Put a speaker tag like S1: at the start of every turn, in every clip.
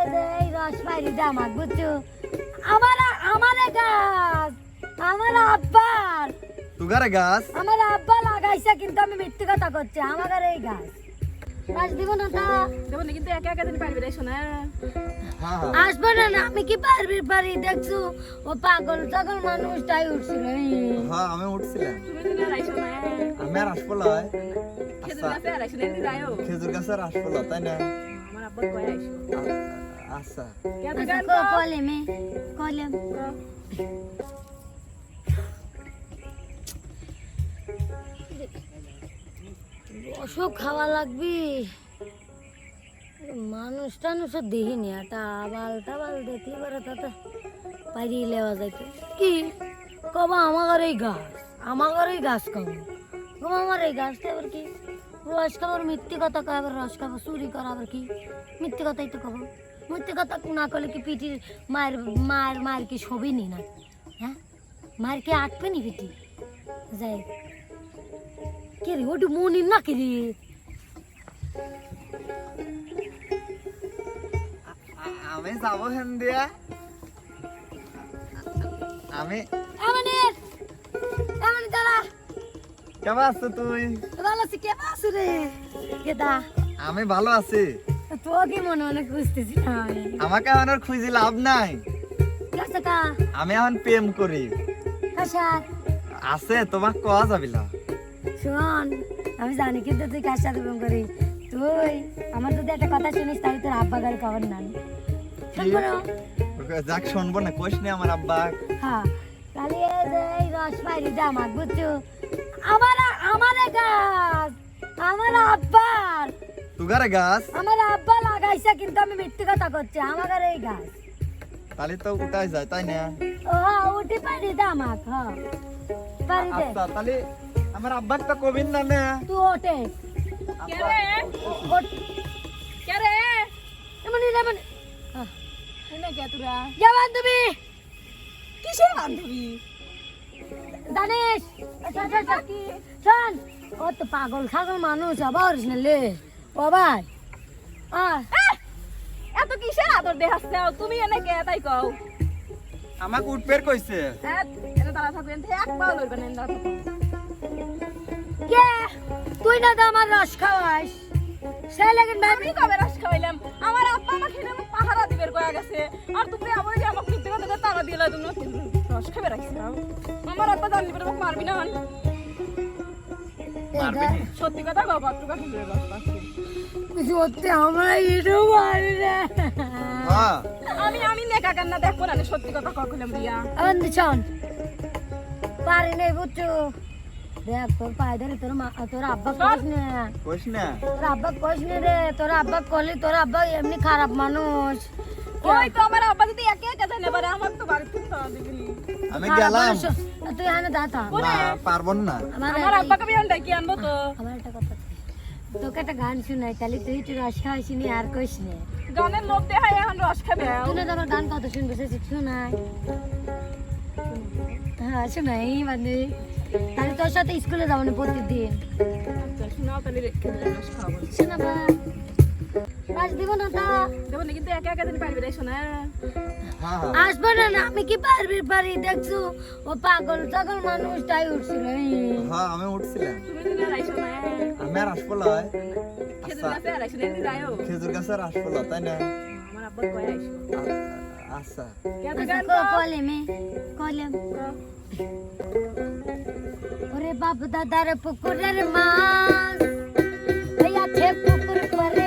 S1: এই যে এই রস পাইলি জামাক বুঝছ? আমার আমার গাছ আমার আব্বার।
S2: তুগারে গাছ?
S1: আমার আব্বা লাগাইছে কিন্তু আমি মিথ্যে কথা করছি আমার এই গাছ। গাছ দিব না তা?
S3: দেখুন কিন্তু একা একা দিন পারবি রে শোনা।
S2: হ্যাঁ হ্যাঁ।
S1: না না আমি কি পারবি পারি দেখছ? ও পাগল টাগল মানুষটাই উঠছিল
S2: হ্যাঁ আমি উঠছিলাম। আমি আর আসব
S3: খেজুর গাছে আর আইসো না
S2: খেজুর গাছে আর আসব লয়, তাই না?
S3: আমার আব্বা কয় আইসো
S2: আ- আচ্ছা
S3: কে
S1: আচ্ছা,
S3: গান
S1: ক- কলে মে কলে ওসব খাওয়া লাগবি মানুষ টানুষ দেখিনি একটা আবাল টাবাল দেখি এবারে তাতে পাইরিয়ে লেওয়া যাইতো কি কবা আমার এই গাছ আমার এই গাছ খাব কবা আমার এই গাছটা আবার কি রস খাবার মিথ্যে কথা কয় আবার রস খাব চুরি করা আবার কি মিথ্যে কথাই তো খাব মিথ্যে কথা না করলে কি পিঠির মায়ের মায়ের মায়ের কি ছবি নি না? হ্যাঁ? মায়ের কি আটবে নি পিঠি? যাই কে রে ওটু মনির না কে রে?
S2: আমি যাব হেন দিয়া। আমি
S1: এমনের এমন দাঁড়া
S2: কেমন আছো তুই?
S1: ভালো আছি কে আছো রে? কেদা
S2: আমি ভালো আছি।
S1: তোকে মনে মনে খুঁজতেছি। আমি
S2: আমাকে এখন আর খুঁজি লাভ নাই।
S1: কাছে
S2: আমি এখন প্রেম করি।
S1: কাসার
S2: আছে তোমাক কয়া যাবিলা
S1: শোন আমি জানি কিন্তু তুই কার সাথে প্রেম করি তুই আমার যদি একটা কথা শুনিস তাহলে তোর আব্বা গাড়ি খবর না
S2: যাক শুনব না কোষ নে আমার আব্বা।
S1: হ্যাঁ তাহলে এই রস পাইলি জামাক বুঝছ? আমার আমার গাছ আমার আব্বার।
S2: তুগারে গাছ?
S1: আমার আব্বা লাগাইছে কিন্তু আমি মিথ্যে কথা করছি আমার এই গাছ
S2: তাহলে তো উঠাই যায় তাই না
S1: ও হ্যাঁ উঠে পারি জামাক হ্যাঁ পারি দে
S2: আচ্ছা তাহলে আমার আব্বাক তো কবিন না না
S1: তুই ওঠে
S3: কে রে
S1: ওঠ
S3: কে রে
S1: এমনি যেমন
S3: শুনে কে তোরা
S1: যেমন তুমি
S3: কিসের বান্ধবী
S1: জানিস শোন, শোন, শোন। শোন ও তো পাগল ছাগল মানুষ আবার লে ও ভাই আহ
S3: এত কিসের আদর দেখাচ্ছে? তুমি এনে কে তাই কও।
S2: আমাকে উঠবের কইছে।
S3: হ্যাঁ এনে দাঁড়া থাকবেন এক পাও লইবেন এনে দাঁড়া
S1: কে? তুই না তো আমার রস খাওয়াস সেই লাগেন ভাই
S3: আমি কবে রস খাওয়াইলাম? আমার আব্বা আমাকে এনে আমাকে পাহারা দিবের কয়া গেছে। আর তুমি আবার যে আমাকে মিথ্যে কথা তারা দিলে তুমি রস খাবে রাখছি আমার আব্বা জানলি পরে আমাকে মারবি না
S2: মারবি
S3: সত্যি কথা কথা শুনবে রস পাচ্ছি।
S1: সত্যি আমার এটাও পারি
S2: হ্যাঁ।
S3: আমি আমি নেকা কান্না দেখব না সত্যি কথা কখন রিয়া
S1: আমি শোন। পারি নেই বুঝছ? দেখ তোর পায়ে ধরে তোর মা তোর আব্বা কইস না।
S2: কইস না।
S1: তোর আব্বা কইস না রে তোর আব্বা কলি তোর আব্বা এমনি খারাপ মানুষ।
S3: ওই তো আমার আব্বা যদি একে একে জানে পারে আমার তো তারা দিবি
S2: আমি গেলাম।
S1: তুই এখানে
S2: না পারব না।
S1: আমার
S3: আব্বাকে বিয়ান ডাকি আনব তো।
S1: আমার একটা কথা তোকে একটা গান শুনাই তাহলে তুই একটু রস খাওয়াইছি নি আর কইস নে।
S3: গানের লোক দেখাই এখন রস খাবে।
S1: তুই তো আমার গান কত শুনবে সে শোনাই হ্যাঁ শোনাই মানে তাহলে তোর সাথে স্কুলে যাব না প্রতিদিন?
S3: আচ্ছা শোনাও তাহলে
S1: শোনাবা। রাজ দিব না তা?
S3: দেখুন কিন্তু একে একে দিন পারবি রে শোনা
S2: হ্যাঁ হ্যাঁ।
S1: না না আমি কি পারবি পারি? দেখছ ও পাগল উঠছিল
S2: হ্যাঁ আমি উঠছিলাম।
S3: তুমি দিন আর আইসো না।
S2: আমি আর আসব লয়
S3: খেজুর গাছে আর আইসো না যাইও।
S2: খেজুর গাছে আর আসব লয়, তাই না?
S3: আমার আব্বা কয় আইসো।
S2: আচ্ছা।
S1: আচ্ছা, কলে মে কলে ওরে বাপ দাদার পুকুরের মাছ। আছে পুকুর করে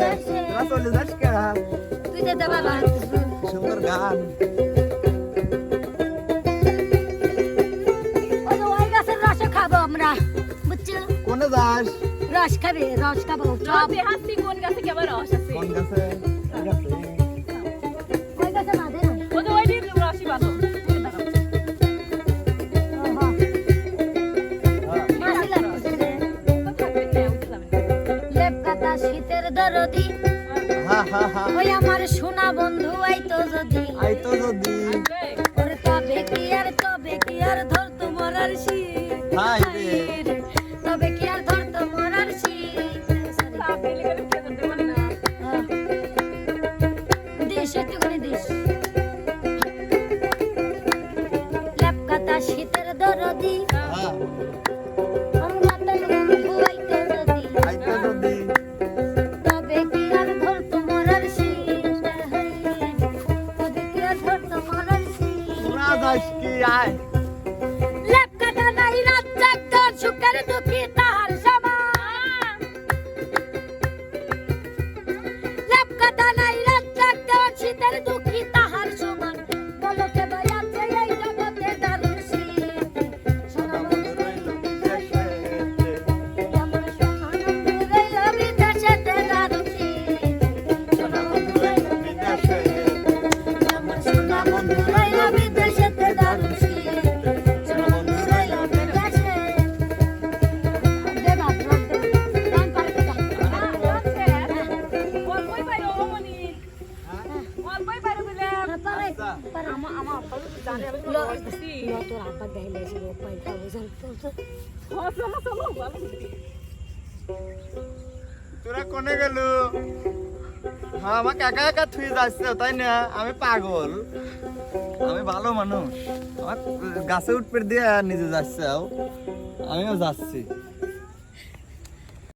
S2: Terus
S1: tulis aja sekarang. Tuh jadi balas. Sumber kan.
S2: কোন দাস
S1: রস খাবে রস খাব
S3: টপ হাসি কোন গাছে কেমন রস আছে
S2: কোন গাছে কোন গাছে মাদের
S1: ওই আমার সোনা বন্ধু আইতো যদি
S2: আইতো যদি।
S1: ওরে তবে কি আর তবে কি আর ধর তোমার আর তবে কি আর ধর তোমার আর দেশ একটু করে দেশ। ল্যাপকাতা শীতের দরদি।
S2: হ্যাঁ।
S1: তোরা
S2: কোনে গেল? হ্যাঁ আমাকে একা একা থুয়ে যাচ্ছে, তাই না? আমি পাগল। আমি ভালো মানুষ। আমার গাছে উঠপেট দিয়ে নিজে যাচ্ছে আমিও যাচ্ছি।